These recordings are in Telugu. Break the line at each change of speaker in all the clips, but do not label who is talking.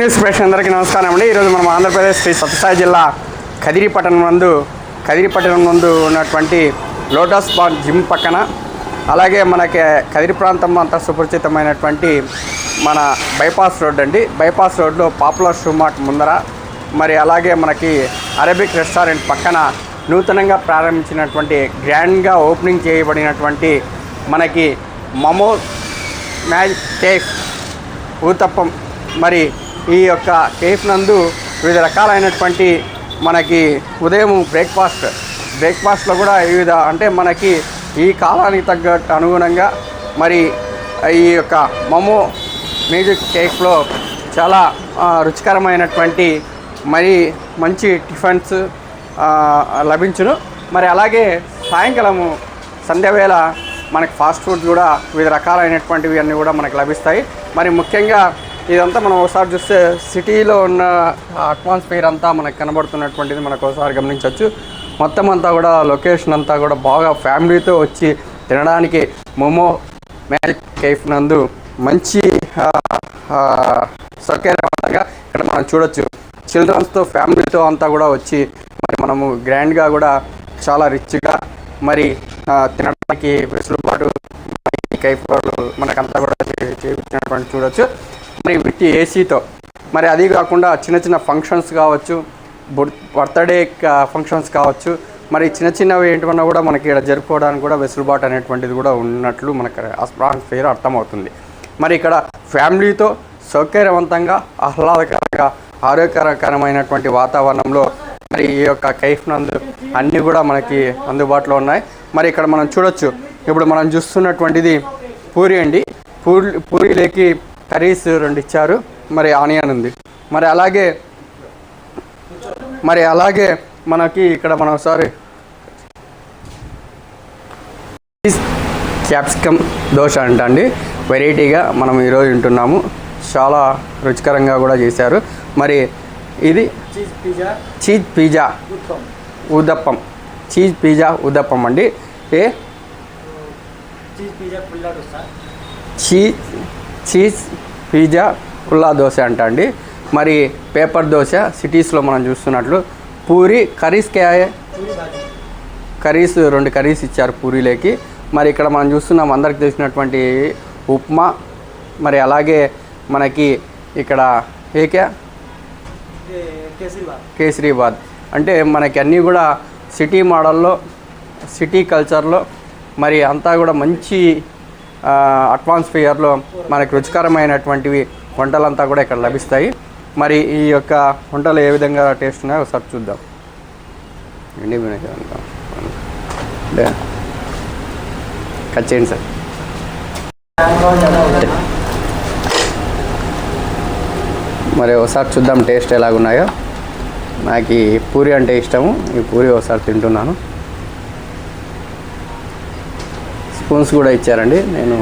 న్యూస్ ప్రేక్షకులందరికీ నమస్కారం అండి. ఈరోజు మనం ఆంధ్రప్రదేశ్ శ్రీ సత్యసాయి జిల్లా కదిరి పట్టణం నందు కదిరి పట్టణం నందు ఉన్నటువంటి లోటస్ బాండ్ జిమ్ పక్కన అలాగే మనకి కదిరి ప్రాంతం అంతా సుపరిచితమైనటువంటి మన బైపాస్ రోడ్ అండి. బైపాస్ రోడ్లో పాపులర్ షూ మార్ట్ ముందర మరి అలాగే మనకి అరబిక్ రెస్టారెంట్ పక్కన నూతనంగా ప్రారంభించినటువంటి గ్రాండ్గా ఓపెనింగ్ చేయబడినటువంటి మనకి మమో మ్యాజ్ కేక్ ఊతప్పం మరి ఈ యొక్క కేఫ్ నందు వివిధ రకాలైనటువంటి మనకి ఉదయం బ్రేక్ఫాస్ట్. బ్రేక్ఫాస్ట్లో కూడా వివిధ అంటే మనకి ఈ కాలానికి తగ్గట్టు అనుగుణంగా మరి ఈ యొక్క మమో మ్యూజిక్ కేక్లో చాలా రుచికరమైనటువంటి మరి మంచి టిఫిన్స్ లభించును. మరి అలాగే సాయంకాలము సంధ్యవేళ మనకి ఫాస్ట్ ఫుడ్ కూడా వివిధ రకాలైనటువంటివి అన్నీ కూడా మనకు లభిస్తాయి. మరి ముఖ్యంగా ఇదంతా మనం ఒకసారి చూస్తే సిటీలో ఉన్న అట్మాస్ఫియర్ అంతా మనకు కనబడుతున్నటువంటిది మనకు ఒకసారి గమనించవచ్చు. మొత్తం అంతా కూడా లొకేషన్ అంతా కూడా బాగా ఫ్యామిలీతో వచ్చి తినడానికి మోమో మ్యాజిక్ కేఫ్ నందు మంచి ఆ, సౌకర్యవంతంగా ఇక్కడ మనం చూడొచ్చు. చిల్డ్రన్స్తో ఫ్యామిలీతో అంతా కూడా వచ్చి మరి మనము గ్రాండ్గా కూడా చాలా రిచ్గా మరి తినడానికి వెసులుబాటు కైఫ్ మనకంతా కూడా చేయించినటువంటి చూడొచ్చు. మరి విత్ ఏసీతో మరి అది కాకుండా చిన్న చిన్న ఫంక్షన్స్ కావచ్చు బర్త్డే ఫంక్షన్స్ కావచ్చు. మరి చిన్న చిన్నవి ఏంటన్నా కూడా మనకి ఇక్కడ జరుపుకోవడానికి కూడా వెసులుబాటు అనేటువంటిది కూడా ఉన్నట్లు మనకు అట్మాస్ఫియర్ అర్థమవుతుంది. మరి ఇక్కడ ఫ్యామిలీతో సౌకర్యవంతంగా ఆహ్లాదకరంగా ఆరోగ్యకరమైనటువంటి వాతావరణంలో మరి ఈ యొక్క కైఫ్ నందు అన్నీ కూడా మనకి అందుబాటులో ఉన్నాయి. మరి ఇక్కడ మనం చూడొచ్చు. ఇప్పుడు మనం చూస్తున్నటువంటిది పూరి అండి. పూరి పూరిలోకి కర్రీస్ రెండు ఇచ్చారు. మరి ఆనియన్ ఉంది. మరి అలాగే మరి అలాగే మనకి ఇక్కడ మనం ఒకసారి క్యాప్సికమ్ దోశ అంట అండి వెరైటీగా మనం ఈరోజు వింటున్నాము చాలా రుచికరంగా కూడా చేశారు. మరి ఇది
cheese pizza.
Uttapam cheese pizza uttapam అండి. ఏ?
చీజ్
చీజ్ పిజ్జా కుల్లా దోశ అంట అండి మరి పేపర్ దోశ సిటీస్లో మనం చూస్తున్నట్లు పూరి కర్రీస్
కే
కర్రీస్ రెండు కర్రీస్ ఇచ్చారు పూరీలోకి. మరి ఇక్కడ మనం చూస్తున్నాం అందరికి తెలిసినటువంటి ఉప్మా. మరి అలాగే మనకి ఇక్కడ ఏకే
కేసరీబాద్.
అంటే మనకి అన్నీ కూడా సిటీ మోడల్లో సిటీ కల్చర్లో మరి అంతా కూడా మంచి అట్మాస్ఫియర్లో మనకు రుచికరమైనటువంటివి వంటలంతా కూడా ఇక్కడ లభిస్తాయి. మరి ఈ యొక్క వంటలు ఏ విధంగా టేస్ట్ ఉన్నాయో ఒకసారి చూద్దాం. ఎండి అంటే కట్ చేయండి సార్. మరి ఒకసారి చూద్దాం టేస్ట్ ఎలాగున్నాయో. నాకు ఈ పూరి అంటే ఇష్టము. ఈ పూరి ఒకసారి తింటున్నాను. స్పూన్స్ కూడా ఇచ్చారండి. నేను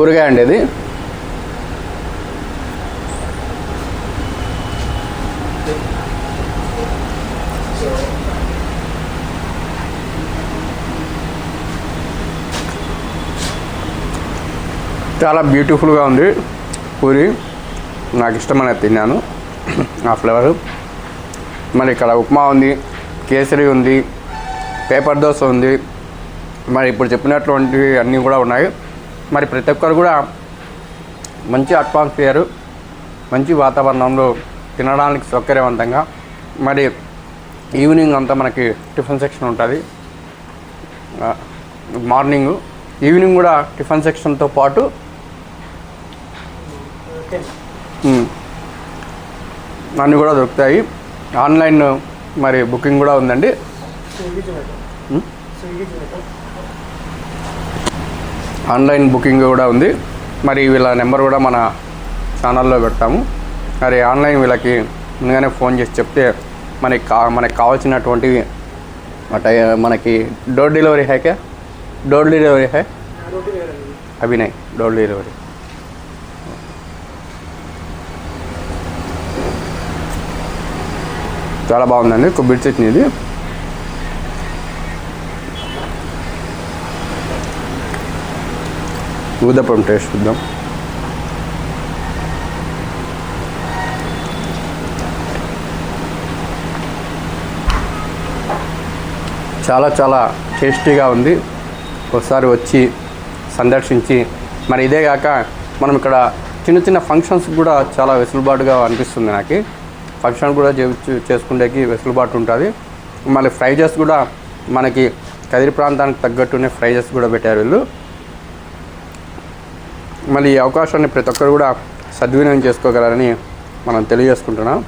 ఊరగాయ అండి ఇది. చాలా బ్యూటిఫుల్గా ఉంది. పూరి నాకు ఇష్టమైన తిన్నాను. ఆ ఫ్లేవర్ మరి ఇక్కడ ఉప్మా ఉంది కేసరి ఉంది పేపర్ దోశ ఉంది. మరి ఇప్పుడు చెప్పినటువంటివి అన్నీ కూడా ఉన్నాయి. మరి ప్రతి ఒక్కరు కూడా మంచి అట్మాస్ఫియర్ మంచి వాతావరణంలో తినడానికి సౌకర్యవంతంగా మరి ఈవినింగ్ అంతా మనకి టిఫిన్ సెక్షన్ ఉంటుంది. మార్నింగ్ ఈవినింగ్ కూడా టిఫిన్ సెక్షన్తో పాటు అన్నీ కూడా దొరుకుతాయి. ఆన్లైన్ మరి బుకింగ్ కూడా ఉందండి. ఆన్లైన్ బుకింగ్ కూడా ఉంది. మరి వీళ్ళ నెంబర్ కూడా మన ఛానల్లో పెడతాము. మరి ఆన్లైన్ వీళ్ళకి ముందుగానే ఫోన్ చేసి చెప్తే మనకి కా మనకి కావాల్సినటువంటివి మనకి డోర్ డెలివరీ హ్యాకే డోర్ డెలివరీ హ్యా అభినయ్ డోర్ డెలివరీ. చాలా బాగుందండి. కొబ్బరి చట్నీ ఇది ఊదప్పం టేస్ట్ చూద్దాం. చాలా చాలా టేస్టీగా ఉంది. ఒకసారి వచ్చి సందర్శించి మరి ఇదే కాక మనం ఇక్కడ చిన్న చిన్న ఫంక్షన్స్ కూడా చాలా వెసులుబాటుగా అనిపిస్తుంది నాకు. ఫంక్షన్ కూడా చే- చేసుకునేకి వెసులుబాటు ఉంటుంది. మళ్ళీ ఫ్రైజెస్ కూడా మనకి కదిరి ప్రాంతానికి తగ్గట్టునే ఫ్రైజెస్ కూడా పెట్టారు వీళ్ళు. మళ్ళీ ఈ అవకాశాన్ని ప్రతి ఒక్కరు కూడా సద్వినియోగం చేసుకోగలరని మనం తెలియజేసుకుంటున్నాం.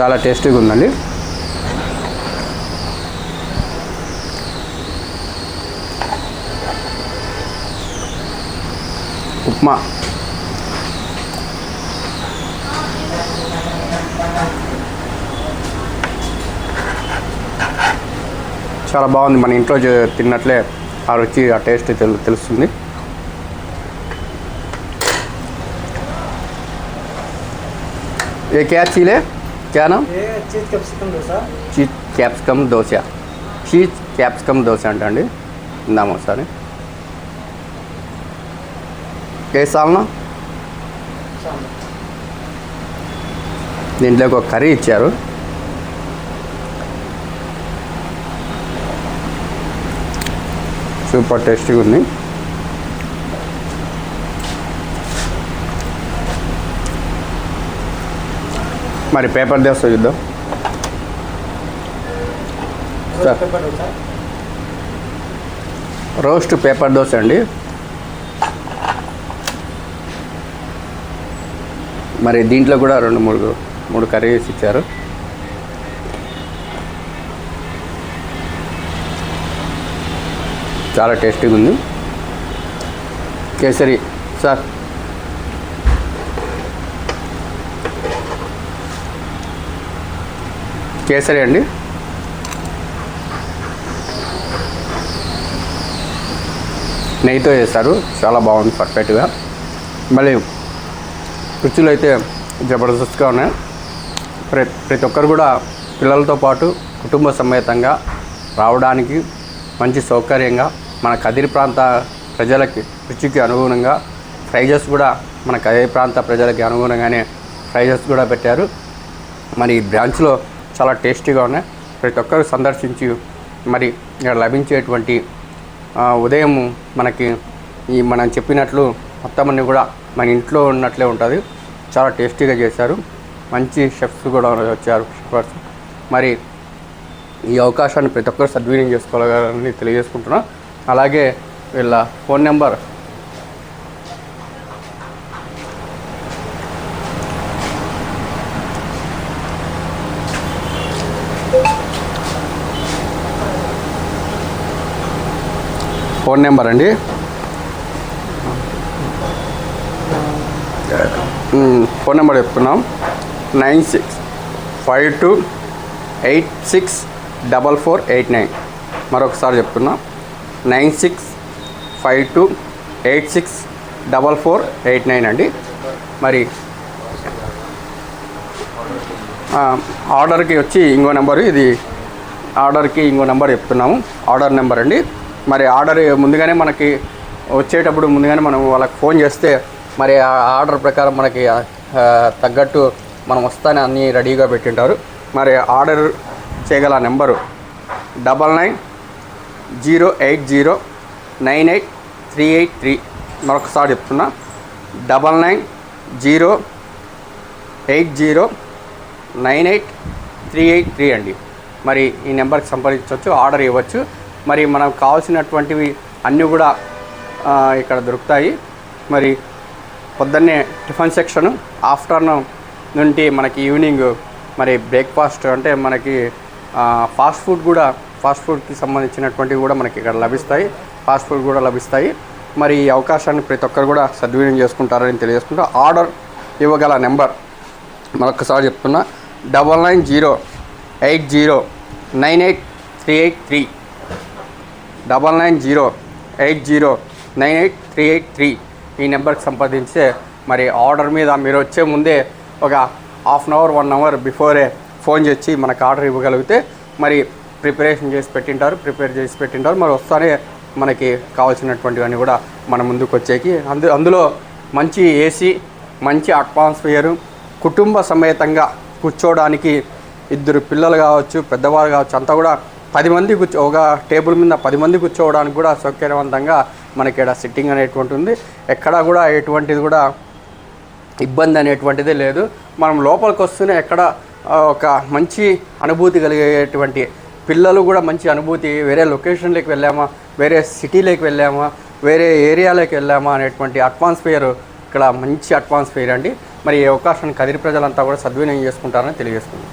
చాలా టేస్టీగా ఉందండి. ఉప్మా. చాలా బాగుంది. మన ఇంట్లో తిన్నట్లే ఆ రుచి ఆ టేస్ట్ తెలు తెలుస్తుంది. ఏ క్యా చీలే? Cheese capsicum dosa? Cheese capsicum dosa. అంటే అండి. ఇందాము ఒకసారి. ఏ సాల్నా? దీంట్లో ఒక కర్రీ ఇచ్చారు. సూపర్ టేస్టీగా ఉంది. మరి పేపర్ దోశ చూద్దాం. రోస్ట్ పేపర్ దోశ అండి. మరి దీంట్లో కూడా రెండు మూడు మూడు కర్రీస్ ఇచ్చారు. చాలా టేస్టీగా ఉంది. కేసరి సార్. కేసరి అండి. నెయ్యితో చేస్తారు. చాలా బాగుంది పర్ఫెక్ట్గా మళ్ళీ రుచులు అయితే జబర్దస్త్గా ఉన్నాయి. ప్రతి ప్రతి ఒక్కరు కూడా పిల్లలతో పాటు కుటుంబ సమేతంగా రావడానికి మంచి సౌకర్యంగా మన కదిరి ప్రాంత ప్రజలకి రుచికి అనుగుణంగా ప్రైజెస్ కూడా మన కదిరి ప్రాంత ప్రజలకి అనుగుణంగానే ప్రైజెస్ కూడా పెట్టారు. మరి ఈ బ్రాంచ్లో చాలా టేస్టీగా ఉన్నాయి. ప్రతి ఒక్కరు సందర్శించి మరి ఇక్కడ లభించేటువంటి ఉదయం మనకి ఈ మనం చెప్పినట్లు మొత్తం అన్ని కూడా మన ఇంట్లో ఉన్నట్లే ఉంటుంది. చాలా టేస్టీగా చేశారు. మంచి షెఫ్స్ కూడా వచ్చారు షెఫర్స్ మరి ఈ అవకాశాన్ని ప్రతి ఒక్కరు సద్వినియోగం చేసుకోవాలని తెలియజేసుకుంటున్నాం. అలాగే వీళ్ళ ఫోన్ నెంబర్ ఫోన్ నెంబర్ అండి. ఫోన్ నెంబర్ చెప్తున్నాం. Nine six five two eight six double four eight nine. మరొకసారి చెప్తున్నా. Nine six five two eight six double four eight nine అండి. మరి ఆర్డర్కి వచ్చి ఇంకో నెంబరు ఇది ఆర్డర్కి ఇంకో నెంబర్ చెప్తున్నాము. ఆర్డర్ నెంబర్ అండి. మరి ఆర్డర్ ముందుగానే మనకి వచ్చేటప్పుడు ముందుగానే మనం వాళ్ళకి ఫోన్ చేస్తే మరి ఆ ఆర్డర్ ప్రకారం మనకి తగ్గట్టు మనం వస్తానే అన్నీ రెడీగా పెట్టింటారు. మరి ఆర్డర్ చేయగల number double nine zero eight zero nine eight three eight three. మరొకసారి చెప్తున్నా double nine zero eight zero nine eight three eight three అండి. మరి ఈ నెంబర్కి సంప్రదించవచ్చు ఆర్డర్ ఇవ్వచ్చు. మరి మనకు కావాల్సినటువంటివి అన్నీ కూడా ఇక్కడ దొరుకుతాయి. మరి పొద్దున్నే టిఫిన్ సెక్షన్ ఆఫ్టర్నూన్ నుండి మనకి ఈవినింగ్ మరి బ్రేక్ఫాస్ట్ అంటే మనకి ఫాస్ట్ ఫుడ్ కూడా ఫాస్ట్ ఫుడ్కి సంబంధించినటువంటివి కూడా మనకి ఇక్కడ లభిస్తాయి. ఫాస్ట్ ఫుడ్ కూడా లభిస్తాయి. మరి ఈ అవకాశాన్ని ప్రతి ఒక్కరు కూడా సద్వినియోగం చేసుకుంటారని తెలియజేసుకుంటూ ఆర్డర్ ఇవ్వగల నెంబర్ మరొకసారి చెప్తున్నా. Double nine zero eight zero nine eight three eight three. Double nine zero eight zero nine eight three eight three. ఈ నెంబర్కి సంప్రదించి మరి ఆర్డర్ మీద మీరు వచ్చే ముందే ఒక half an hour one hour before phone చేసి మనకు ఆర్డర్ ఇవ్వగలిగితే మరి ప్రిపరేషన్ చేసి పెట్టింటారు ప్రిపేర్ చేసి పెట్టింటారు. మరి వస్తానే మనకి కావాల్సినటువంటివన్నీ కూడా మన ముందుకు వచ్చేకి. అందు అందులో మంచి ఏసీ మంచి అట్మాస్ఫియరు కుటుంబ సమేతంగా కూర్చోవడానికి ఇద్దరు పిల్లలు కావచ్చు పెద్దవాళ్ళు కావచ్చు అంతా కూడా పది మంది కూర్చో ఒక టేబుల్ మీద పది మంది కూర్చోవడానికి కూడా సౌకర్యవంతంగా మనకి ఇక్కడ సిట్టింగ్ అనేటువంటి ఉంది ఎక్కడా కూడా ఎటువంటిది కూడా ఇబ్బంది అనేటువంటిదే లేదు. మనం లోపలికి వస్తూనే ఎక్కడ ఒక మంచి అనుభూతి కలిగేటువంటి పిల్లలు కూడా మంచి అనుభూతి వేరే లొకేషన్లోకి వెళ్ళామా వేరే సిటీలోకి వెళ్ళామా వేరే ఏరియాలోకి వెళ్ళామా అనేటువంటి అట్మాస్ఫియర్ ఇక్కడ మంచి అట్మాస్ఫియర్ అండి. మరి ఈ అవకాశాన్ని కదిరి ప్రజలంతా కూడా సద్వినియోగం చేసుకుంటారని తెలియజేస్తుంది